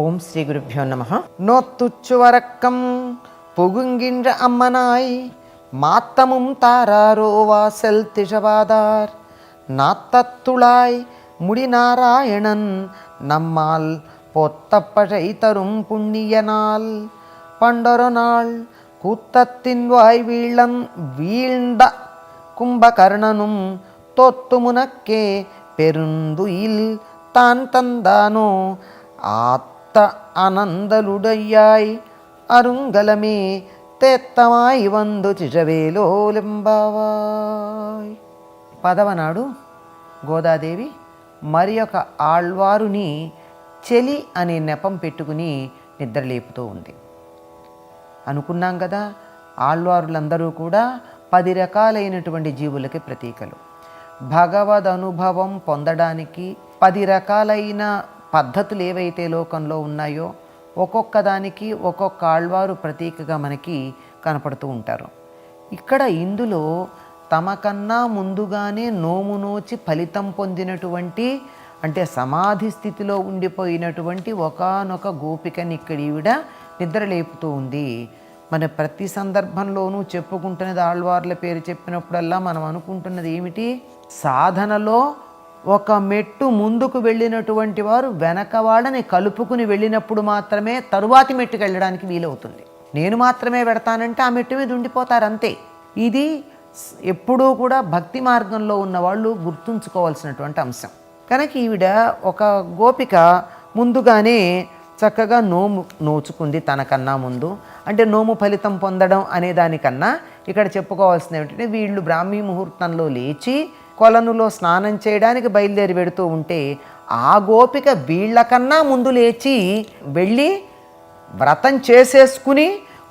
ஓம் ஸ்ரீ குருப்பியோ நம நோத்துச்சுவரக்கம் புகுங்கின்ற அம்மனாய் மாத்தமும் தாராரோ வாசல் திஷவாதார் நாத்தத்துளாய் முடிநாராயணன் நம்மால் பொத்தப்பழை தரும் புண்ணியனால். பண்டொரு நாள் கூத்தத்தின் வாய் வீழன் வீழ்ந்த கும்பகர்ணனும் தொத்துமுனக்கே பெருந்துயில் தான் தந்தானோ. ஆத் ஆத்த அனந்தலுடையாய் அருங்கலமே తేత్తమాయి వందు చిజవేలోలింబావాయ్ పదవనాడు గోదాదేవి మరి ఒక ఆళ్వారుని చెలి అనే నెపం పెట్టుకుని నిద్రలేపుతూ ఉంది అనుకున్నాం కదా ఆళ్వారులందరూ కూడా పది రకాలైనటువంటి జీవులకి ప్రతీకలు భగవద్ అనుభవం పొందడానికి పది రకాలైన పద్ధతులు ఏవైతే లోకంలో ఉన్నాయో ఒక్కొక్క దానికి ఒక్కొక్క ఆళ్వారు ప్రతీకగా మనకి కనపడుతూ ఉంటారు. ఇక్కడ ఇందులో తమకన్నా ముందుగానే నోము నోచి ఫలితం పొందినటువంటి అంటే సమాధి స్థితిలో ఉండిపోయినటువంటి ఒకానొక గోపికని ఇక్కడ ఈవిడ నిద్రలేపుతూ ఉంది. మన ప్రతి సందర్భంలోనూ చెప్పుకుంటున్నది ఆళ్వార్ల పేరు చెప్పినప్పుడల్లా మనం అనుకుంటున్నది ఏమిటి? సాధనలో ఒక మెట్టు ముందుకు వెళ్ళినటువంటి వారు వెనక వాళ్ళని కలుపుకుని వెళ్ళినప్పుడు మాత్రమే తరువాతి మెట్టుకు వెళ్ళడానికి వీలవుతుంది. నేను మాత్రమే పెడతానంటే ఆ మెట్టు మీద ఉండిపోతారు అంతే. ఇది ఎప్పుడూ కూడా భక్తి మార్గంలో ఉన్న వాళ్ళు గుర్తుంచుకోవాల్సినటువంటి అంశం. కనుక ఈవిడ ఒక గోపిక ముందుగానే చక్కగా నోము నోచుకుంది తనకన్నా ముందు. అంటే నోము ఫలితం పొందడం అనే దానికన్నా ఇక్కడ చెప్పుకోవాల్సింది ఏమిటంటే వీళ్ళు బ్రాహ్మీ ముహూర్తంలో లేచి కొలనులో స్నానం చేయడానికి బయలుదేరి పెడుతూ ఉంటే ఆ గోపిక వీళ్ళకన్నా ముందు లేచి వెళ్ళి వ్రతం చేసేసుకుని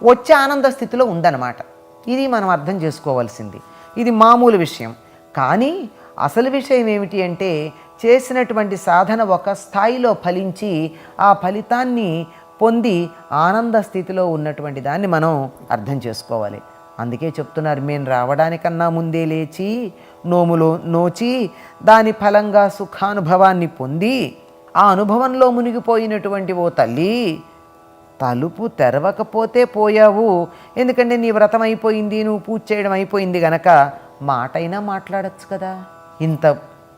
వచ్చే ఆనంద స్థితిలో ఉందన్నమాట. ఇది మనం అర్థం చేసుకోవాల్సింది. ఇది మామూలు విషయం. కానీ అసలు విషయం ఏమిటి అంటే చేసినటువంటి సాధన ఒక స్థాయిలో ఫలించి ఆ ఫలితాన్ని పొంది ఆనంద స్థితిలో ఉన్నటువంటి దాన్ని మనం అర్థం చేసుకోవాలి. అందుకే చెప్తున్నారు మేము రావడానికన్నా ముందే లేచి నోములో నోచి దాని ఫలంగా సుఖానుభవాన్ని పొంది ఆ అనుభవంలో మునిగిపోయినటువంటి ఓ తల్లి తలుపు తెరవకపోతే పోయావు. ఎందుకంటే నీ వ్రతం అయిపోయింది నువ్వు పూజ చేయడం అయిపోయింది గనక మాటైనా మాట్లాడచ్చు కదా. ఇంత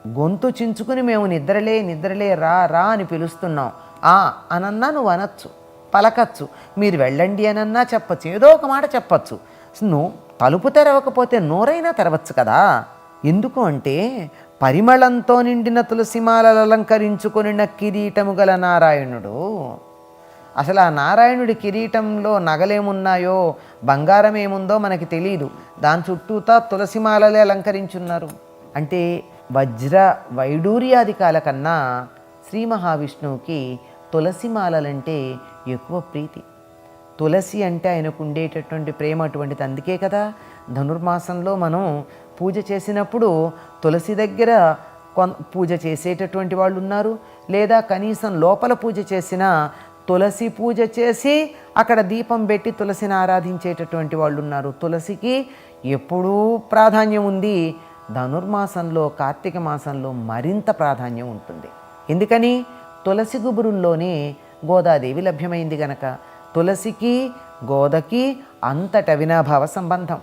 గొంతు చించుకుని మేము నిద్రలే నిద్రలే రా రా అని పిలుస్తున్నాం. ఆ అనన్నా నువ్వు అనొచ్చు పలకచ్చు. మీరు వెళ్ళండి అనన్నా చెప్పచ్చు ఏదో ఒక మాట చెప్పచ్చు. నువ్వు తలుపు తెరవకపోతే నోరైనా తెరవచ్చు కదా. ఎందుకు అంటే పరిమళంతో నిండిన తులసిమాలలు అలంకరించుకొనిన కిరీటము గల నారాయణుడు. అసలు ఆ నారాయణుడి కిరీటంలో నగలేమున్నాయో బంగారం ఏముందో మనకి తెలియదు దాని చుట్టూతా తులసిమాలలే అలంకరించున్నారు. అంటే వజ్ర వైడూర్యాధికాల కన్నా శ్రీ మహావిష్ణువుకి తులసిమాలలంటే ఎక్కువ ప్రీతి. తులసి అంటే ఆయనకు ఉండేటటువంటి ప్రేమ అటువంటిది అందుకే కదా. ధనుర్మాసంలో మనం పూజ చేసినప్పుడు తులసి దగ్గర కొన్ పూజ చేసేటటువంటి వాళ్ళు ఉన్నారు. లేదా కనీసం లోపల పూజ చేసిన తులసి పూజ చేసి అక్కడ దీపం పెట్టి తులసిని ఆరాధించేటటువంటి వాళ్ళు ఉన్నారు. తులసికి ఎప్పుడూ ప్రాధాన్యం ఉంది. ధనుర్మాసంలో కార్తీక మాసంలో మరింత ప్రాధాన్యం ఉంటుంది. ఎందుకని? తులసి గుబురుల్లోనే గోదాదేవి లభ్యమైంది గనక. తులసికి గోదకి అంతట అవినాభావ సంబంధం.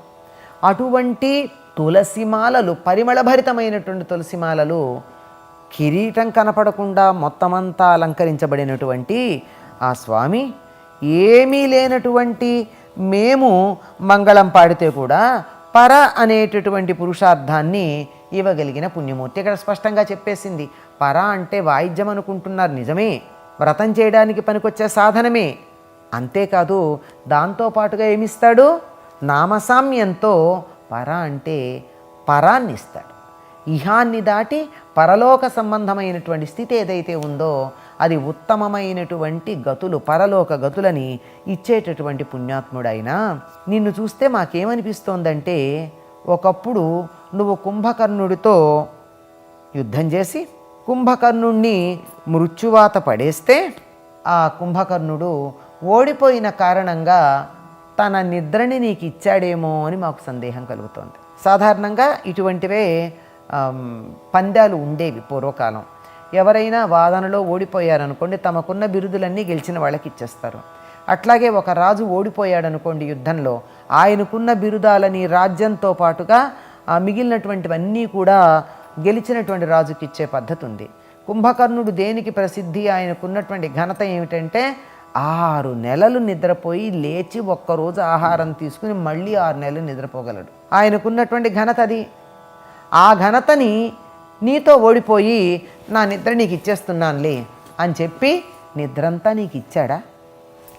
అటువంటి తులసిమాలలు పరిమళభరితమైనటువంటి తులసిమాలలు కిరీటం కనపడకుండా మొత్తమంతా అలంకరించబడినటువంటి ఆ స్వామి ఏమీ లేనటువంటి మేము మంగళం పాడితే కూడా పర అనేటటువంటి పురుషార్థాన్ని ఇవ్వగలిగిన పుణ్యమూర్తి ఇక్కడ స్పష్టంగా చెప్పేసింది. పర అంటే వాయిద్యం అనుకుంటున్నారు నిజమే. వ్రతం చేయడానికి పనికొచ్చే సాధనమే. అంతేకాదు దాంతోపాటుగా ఏమిస్తాడు? నామసామ్యంతో పర అంటే పరాన్ని ఇస్తాడు ఇహాన్ని దాటి పరలోక సంబంధమైనటువంటి స్థితి ఏదైతే ఉందో అది ఉత్తమమైనటువంటి గతులు పరలోక గతులని ఇచ్చేటటువంటి పుణ్యాత్ముడైనా నిన్ను చూస్తే మాకేమనిపిస్తోందంటే ఒకప్పుడు నువ్వు కుంభకర్ణుడితో యుద్ధం చేసి కుంభకర్ణుణ్ణి మృత్యువాత పడేస్తే ఆ కుంభకర్ణుడు ఓడిపోయిన కారణంగా తన నిద్రని నీకు ఇచ్చాడేమో అని మాకు సందేహం కలుగుతోంది. సాధారణంగా ఇటువంటివే పందాలు ఉండేవి పూర్వకాలం. ఎవరైనా వాదనలో ఓడిపోయారనుకోండి తమకున్న బిరుదులన్నీ గెలిచిన వాళ్ళకి ఇచ్చేస్తారు. అట్లాగే ఒక రాజు ఓడిపోయాడనుకోండి యుద్ధంలో ఆయనకున్న బిరుదాలని రాజ్యంతో పాటుగా మిగిలినటువంటివన్నీ కూడా గెలిచినటువంటి రాజుకి ఇచ్చే పద్ధతి ఉంది. కుంభకర్ణుడు దేనికి ప్రసిద్ధి? ఆయనకున్నటువంటి ఘనత ఏమిటంటే ఆరు నెలలు నిద్రపోయి లేచి ఒక్కరోజు ఆహారం తీసుకుని మళ్ళీ ఆరు నెలలు నిద్రపోగలడు. ఆయనకున్నటువంటి ఘనత అది. ఆ ఘనతని నీతో ఓడిపోయి నా నిద్ర నీకు ఇచ్చేస్తున్నానులే అని చెప్పి నిద్రంతా నీకు ఇచ్చాడా?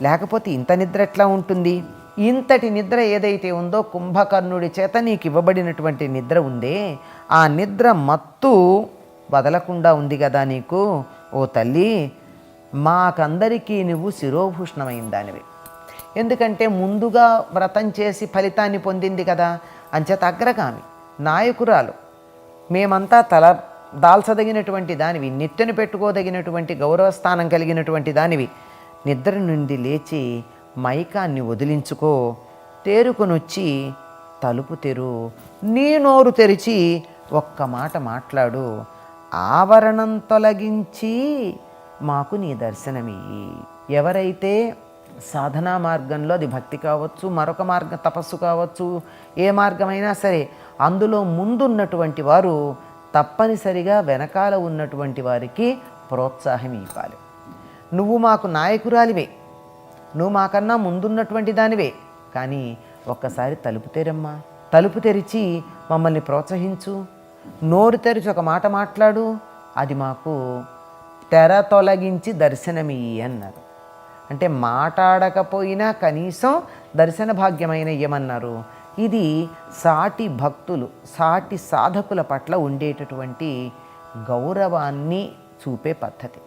లేకపోతే ఇంత నిద్ర ఎట్లా ఉంటుంది? ఇంతటి నిద్ర ఏదైతే ఉందో కుంభకర్ణుడి చేత నీకు ఇవ్వబడినటువంటి నిద్ర ఉందే ఆ నిద్ర మత్తు వదలకుండా ఉంది కదా నీకు? ఓ తల్లి మాకందరికీ నువ్వు శిరోభూషణమైన దానివి ఎందుకంటే ముందుగా వ్రతం చేసి ఫలితాన్ని పొందింది కదా అంచేత అగ్రగామి నాయకురాలు. మేమంతా తల దాల్చదగినటువంటి దానివి నిత్యను పెట్టుకోదగినటువంటి గౌరవస్థానం కలిగినటువంటి దానివి. నిద్ర నుండి లేచి మైకాన్ని వదిలించుకో తేరుకొనొచ్చి తలుపు తెరు నీ నోరు తెరిచి ఒక్క మాట మాట్లాడు ఆవరణం తొలగించి మాకు నీ దర్శనమియ్యి ఎవరైతే సాధనా మార్గంలో అది భక్తి కావచ్చు మరొక మార్గం తపస్సు కావచ్చు ఏ మార్గమైనా సరే అందులో ముందున్నటువంటి వారు తప్పనిసరిగా వెనకాల ఉన్నటువంటి వారికి ప్రోత్సాహం ఇవ్వాలి. నువ్వు మాకు నాయకురాలివే. నువ్వు మాకన్నా ముందున్నటువంటి దానివే. కానీ ఒక్కసారి తలుపు తెరమ్మా. తలుపు తెరిచి మమ్మల్ని ప్రోత్సహించు. నోరు తెరిచి ఒక మాట మాట్లాడు. అది మాకు తెర తొలగించి దర్శనమియ్యి అన్నారు. అంటే మాట్లాడకపోయినా కనీసం దర్శన భాగ్యమైన ఇయ్యమన్నారు ఇది సాటి భక్తులు సాటి సాధకుల పట్ల ఉండేటటువంటి గౌరవాన్ని చూపే పద్ధతి.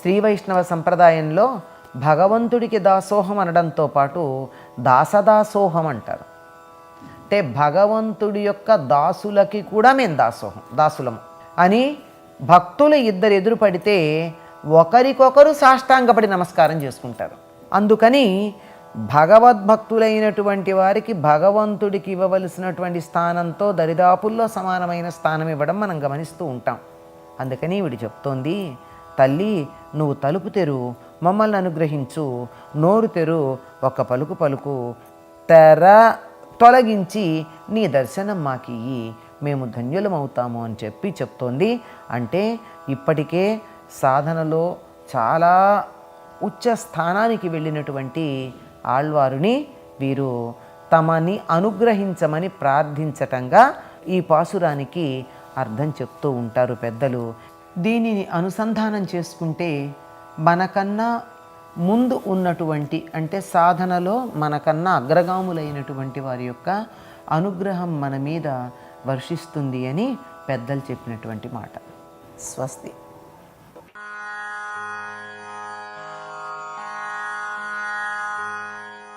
శ్రీ వైష్ణవ సంప్రదాయంలో భగవంతుడికి దాసోహం అనడంతో పాటు దాసదాసోహం అంటారు. అంటే భగవంతుడి యొక్క దాసులకి కూడా మేము దాసోహం దాసులము అని భక్తులు ఇద్దరు ఎదురు పడితే ఒకరికొకరు సాష్టాంగపడి నమస్కారం చేసుకుంటారు. అందుకని భగవద్భక్తులైనటువంటి వారికి భగవంతుడికి ఇవ్వవలసినటువంటి స్థానంతో దరిదాపుల్లో సమానమైన స్థానం ఇవ్వడం మనం గమనిస్తూ ఉంటాం. అందుకని వీడు చెప్తోంది తల్లి నువ్వు తలుపు తెరు మమ్మల్ని అనుగ్రహించు నోరు తెరు ఒక పలుకు పలుకు తెర తొలగించి నీ దర్శనం మాకియ్యి మేము ధన్యులమవుతాము అని చెప్పి చెప్తోంది. అంటే ఇప్పటికే సాధనలో చాలా ఉచ్చ స్థానానికి వెళ్ళినటువంటి ఆళ్వారుని వీరు తమని అనుగ్రహించమని ప్రార్థించటంగా ఈ పాసురానికి అర్థం చెప్తూ ఉంటారు పెద్దలు. దీనిని అనుసంధానం చేసుకుంటే మనకన్నా ముందు ఉన్నటువంటి అంటే సాధనలో మనకన్నా అగ్రగాములైనటువంటి వారి యొక్క అనుగ్రహం మన మీద వర్షిస్తుంది అని పెద్దలు చెప్పినటువంటి మాట. స్వస్తి.